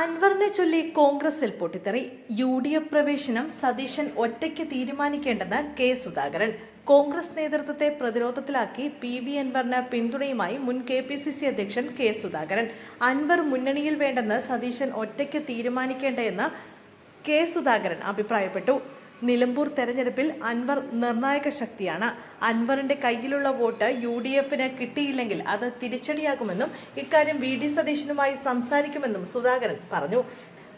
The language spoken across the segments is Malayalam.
അൻവറിനെ ചൊല്ലി കോൺഗ്രസിൽ പൊട്ടിത്തെറി. യു ഡി എഫ് പ്രവേശനം സതീശൻ ഒറ്റയ്ക്ക് തീരുമാനിക്കേണ്ടെന്ന് കെ സുധാകരൻ. കോൺഗ്രസ് നേതൃത്വത്തെ പ്രതിരോധത്തിലാക്കി പി വി അൻവറിന് പിന്തുണയുമായി മുൻ കെ പി സി സി അധ്യക്ഷൻ കെ സുധാകരൻ. അൻവർ മുന്നണിയിൽ വേണ്ടെന്ന് സതീശൻ ഒറ്റയ്ക്ക് തീരുമാനിക്കേണ്ടതെന്ന് കെ സുധാകരൻ അഭിപ്രായപ്പെട്ടു. നിലമ്പൂർ തെരഞ്ഞെടുപ്പിൽ അൻവർ നിർണായക ശക്തിയാണ്. അൻവറിന്റെ കയ്യിലുള്ള വോട്ട് യു ഡി എഫിന് കിട്ടിയില്ലെങ്കിൽ അത് തിരിച്ചടിയാകുമെന്നും ഇക്കാര്യം വി ഡി സതീശനുമായി സംസാരിക്കുമെന്നും സുധാകരൻ പറഞ്ഞു.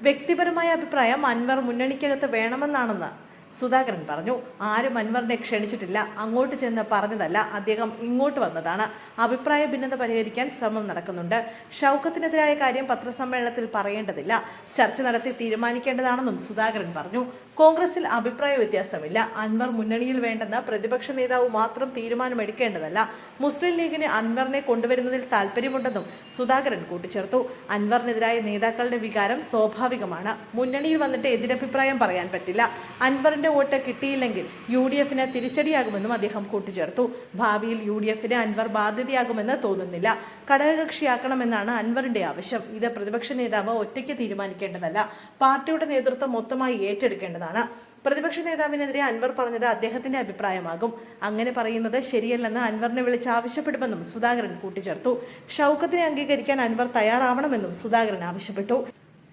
വ്യക്തിപരമായ അഭിപ്രായം അൻവർ മുന്നണിക്കകത്ത് വേണമെന്നാണെന്ന് സുധാകരൻ പറഞ്ഞു ആരും അൻവറിനെ ക്ഷണിച്ചിട്ടില്ല. അങ്ങോട്ട് ചെന്ന് പറഞ്ഞതല്ല അദ്ദേഹം ഇങ്ങോട്ട് വന്നതാണ്. അഭിപ്രായ ഭിന്നത പരിഹരിക്കാൻ ശ്രമം നടക്കുന്നുണ്ട്. ഷൗക്കത്തിനെതിരായ കാര്യം പത്രസമ്മേളനത്തിൽ പറയേണ്ടതില്ല. ചർച്ച നടത്തി തീരുമാനിക്കേണ്ടതാണെന്നും സുധാകരൻ പറഞ്ഞു. കോൺഗ്രസിൽ അഭിപ്രായ വ്യത്യാസമില്ല. അൻവർ മുന്നണിയിൽ വേണ്ടെന്ന് പ്രതിപക്ഷ നേതാവ് മാത്രം തീരുമാനമെടുക്കേണ്ടതല്ല. മുസ്ലിം ലീഗിന് അൻവറിനെ കൊണ്ടുവരുന്നതിൽ താല്പര്യമുണ്ടെന്നും സുധാകരൻ കൂട്ടിച്ചേർത്തു. അൻവറിനെതിരായ നേതാക്കളുടെ വികാരം സ്വാഭാവികമാണ്. മുന്നണിയിൽ വന്നിട്ട് എതിരഭിപ്രായം പറയാൻ പറ്റില്ല. അൻവറിന്റെ വോട്ട് കിട്ടിയില്ലെങ്കിൽ യു ഡി എഫിന് തിരിച്ചടിയാകുമെന്നും അദ്ദേഹം കൂട്ടിച്ചേർത്തു. ഭാവിയിൽ യു ഡി എഫിന് അൻവർ ബാധ്യതയാകുമെന്ന് തോന്നുന്നില്ല. ഘടകകക്ഷിയാക്കണമെന്നാണ് അൻവറിന്റെ ആവശ്യം. ഇത് പ്രതിപക്ഷ നേതാവ് ഒറ്റയ്ക്ക് തീരുമാനിക്കേണ്ടതല്ല. പാർട്ടിയുടെ നേതൃത്വം മൊത്തമായി ഏറ്റെടുക്കേണ്ടതാണ്. പ്രതിപക്ഷ നേതാവിനെതിരെ അൻവർ പറഞ്ഞത് അദ്ദേഹത്തിന്റെ അഭിപ്രായമാകും. അങ്ങനെ പറയുന്നത് ശരിയല്ലെന്ന് അൻവറിനെ വിളിച്ച് ആവശ്യപ്പെടുമെന്നും സുധാകരൻ കൂട്ടിച്ചേർത്തു. ഷൗക്കത്തിനെ അംഗീകരിക്കാൻ അൻവർ തയ്യാറാവണമെന്നും സുധാകരൻ ആവശ്യപ്പെട്ടു.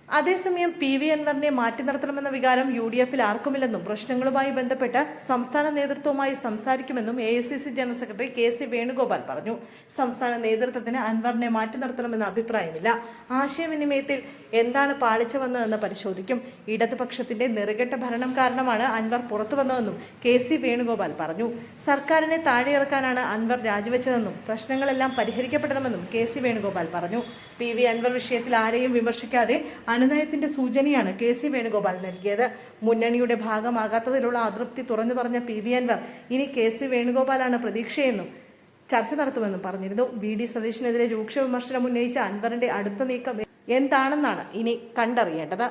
അതേസമയം പി വി അൻവറിനെ മാറ്റി നിർത്തണമെന്ന വികാരം യു ഡി എഫിൽ ആർക്കുമില്ലെന്നും പ്രശ്നങ്ങളുമായി ബന്ധപ്പെട്ട് സംസ്ഥാന നേതൃത്വവുമായി സംസാരിക്കുമെന്നും A I general secretary K C Venugopal പറഞ്ഞു. സംസ്ഥാന നേതൃത്വത്തിന് അൻവറിനെ മാറ്റി നിർത്തണമെന്ന അഭിപ്രായമില്ല. ആശയവിനിമയത്തിൽ എന്താണ് പാളിച്ച വന്നതെന്ന് പരിശോധിക്കും. ഇടതുപക്ഷത്തിന്റെ നെറുകെട്ട ഭരണം കാരണമാണ് അൻവർ പുറത്തു വന്നതെന്നും കെ സി വേണുഗോപാൽ പറഞ്ഞു. സർക്കാരിനെ താഴെയിറക്കാനാണ് അൻവർ രാജിവെച്ചതെന്നും പ്രശ്നങ്ങളെല്ലാം പരിഹരിക്കപ്പെടണമെന്നും കെ സി വേണുഗോപാൽ പറഞ്ഞു. പി വി അൻവർ വിഷയത്തിൽ ആരെയും വിമർശിക്കാതെ അനുനയത്തിന്റെ സൂചനയാണ് കെ സി വേണുഗോപാൽ നൽകിയത്. മുന്നണിയുടെ ഭാഗമാകാത്തതിലുള്ള അതൃപ്തി തുറന്നു പറഞ്ഞ പി വി അൻവർ ഇനി കെ സി വേണുഗോപാലാണ് പ്രതീക്ഷയെന്നും ചർച്ച നടത്തുമെന്നും പറഞ്ഞിരുന്നു. വി ഡി സതീഷിനെതിരെ രൂക്ഷ വിമർശനം ഉന്നയിച്ച അൻവറിന്റെ അടുത്ത നീക്കം എന്താണെന്നാണ് ഇനി കണ്ടറിയേണ്ടത്.